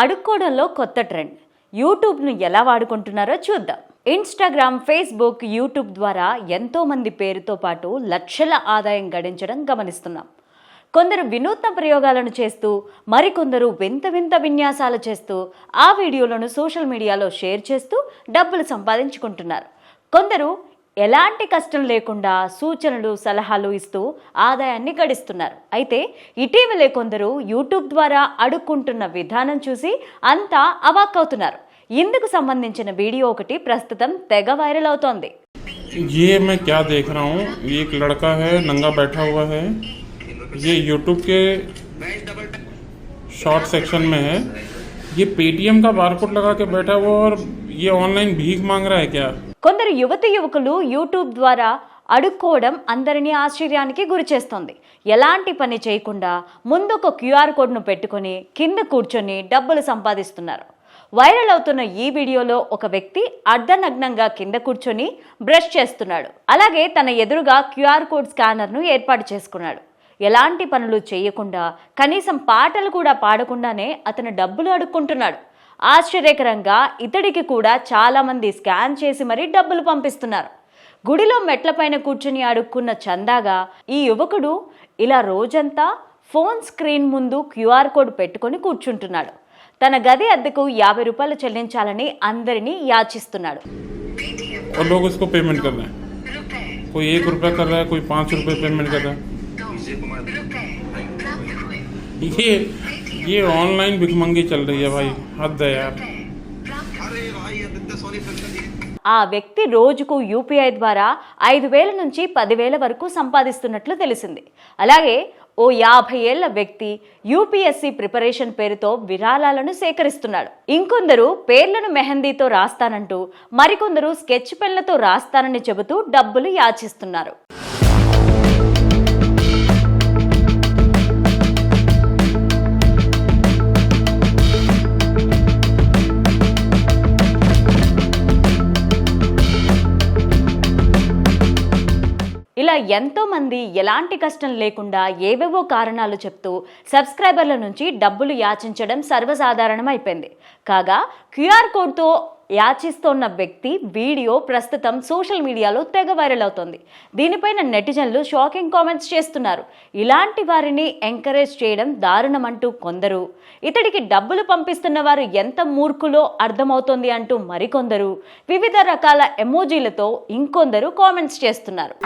అడుక్కోవడంలో కొత్త ట్రెండ్. యూట్యూబ్ను ఎలా వాడుకుంటున్నారో చూద్దాం. ఇన్స్టాగ్రామ్ ఫేస్బుక్ యూట్యూబ్ ద్వారా ఎంతోమంది పేరుతో పాటు లక్షల ఆదాయం గడించడం గమనిస్తున్నాం. కొందరు వినూత్న ప్రయోగాలను చేస్తూ మరికొందరు వింత వింత విన్యాసాలు చేస్తూ ఆ వీడియోలను సోషల్ మీడియాలో షేర్ చేస్తూ డబ్బులు సంపాదించుకుంటున్నారు. కొందరు ఎలాంటి కష్టం లేకుండా సూచనలు సలహాలు ఇస్తూ ఆదాయాన్ని గడిస్తున్నారు అయితే ఇటీవలే కొందరు యూట్యూబ్ ద్వారా అడుక్కుంటున్న విధానం చూసి అంతా అవాక్కవుతున్నారు ఇందుకు సంబంధించిన వీడియో ఒకటి ప్రస్తుతం తెగ వైరల్ అవుతోంది ये मैं क्या देख रहा हूँ ये एक लड़का है नंगा बैठा हुआ है ये यूट्यूब के शॉर्ट सेक्शन में है ये पेटीएम का बारकोड लगा के बैठा हुआ और ये ऑनलाइन भीख मांग रहा है क्या కొందరు యువతి యువకులు యూట్యూబ్ ద్వారా అడుక్కోవడం అందరినీ ఆశ్చర్యానికి గురిచేస్తుంది ఎలాంటి పని చేయకుండా ముందు ఒక క్యూఆర్ కోడ్ను పెట్టుకొని కింద కూర్చొని డబ్బులు సంపాదిస్తున్నారు. వైరల్ అవుతున్న ఈ వీడియోలో ఒక వ్యక్తి అర్ధనగ్నంగా కింద కూర్చొని బ్రష్ చేస్తున్నాడు. అలాగే తన ఎదురుగా క్యూఆర్ కోడ్ స్కానర్ను ఏర్పాటు చేసుకున్నాడు. ఎలాంటి పనులు చేయకుండా కనీసం పాటలు కూడా పాడకుండానే అతను డబ్బులు అడుక్కుంటున్నాడు. ఆశ్చర్యకరంగా ఇతడికి కూడా చాలామంది స్కాన్ చేసి మరీ డబ్బులు పంపిస్తున్నారు గుడిలో మెట్లపైన కూర్చుని అడుక్కున్న చందాగా ఈ యువకుడు ఇలా రోజంతా ఫోన్ స్క్రీన్ ముందు క్యూఆర్ కోడ్ పెట్టుకొని కూర్చుంటున్నాడు తన గది అద్దెకు యాభై రూపాయలు చెల్లించాలని అందరినీ యాచిస్తున్నాడు और लोग उसको पेमेंट कर रहे हैं कोई एक रुपया कर रहा है कोई पाँच रुपये पेमेंट कर रहा है ये ये ऑनलाइन भिखमंगी चल रही है भाई हद है यार ఆ వ్యక్తి రోజుకు యూపీఐ ద్వారా ఐదు వేల నుంచి పదివేల వరకు సంపాదిస్తున్నట్లు తెలిసింది అలాగే ఓ యాభై ఏళ్ల వ్యక్తి యూపీఎస్సీ ప్రిపరేషన్ పేరుతో విరాళాలను సేకరిస్తున్నాడు ఇంకొందరు పేర్లను మెహందీతో రాస్తానంటూ మరికొందరు స్కెచ్ పెన్లతో రాస్తానని చెబుతూ డబ్బులు యాచిస్తున్నారు ఇలా ఎంతో మంది ఎలాంటి కష్టం లేకుండా ఏవేవో కారణాలు చెప్తూ సబ్స్క్రైబర్ల నుంచి డబ్బులు యాచించడం సర్వసాధారణమైపోయింది. కాగా క్యూఆర్ కోడ్తో యాచిస్తోన్న వ్యక్తి వీడియో ప్రస్తుతం సోషల్ మీడియాలో తెగ వైరల్ అవుతోంది. దీనిపైన నెటిజన్లు షాకింగ్ కామెంట్స్ చేస్తున్నారు. ఇలాంటి వారిని ఎంకరేజ్ చేయడం దారుణమంటూ కొందరు. ఇతడికి డబ్బులు పంపిస్తున్న వారు ఎంత మూర్ఖులో అర్థమవుతోంది అంటూ మరికొందరు. వివిధ రకాల ఎమోజీలతో ఇంకొందరు కామెంట్స్ చేస్తున్నారు.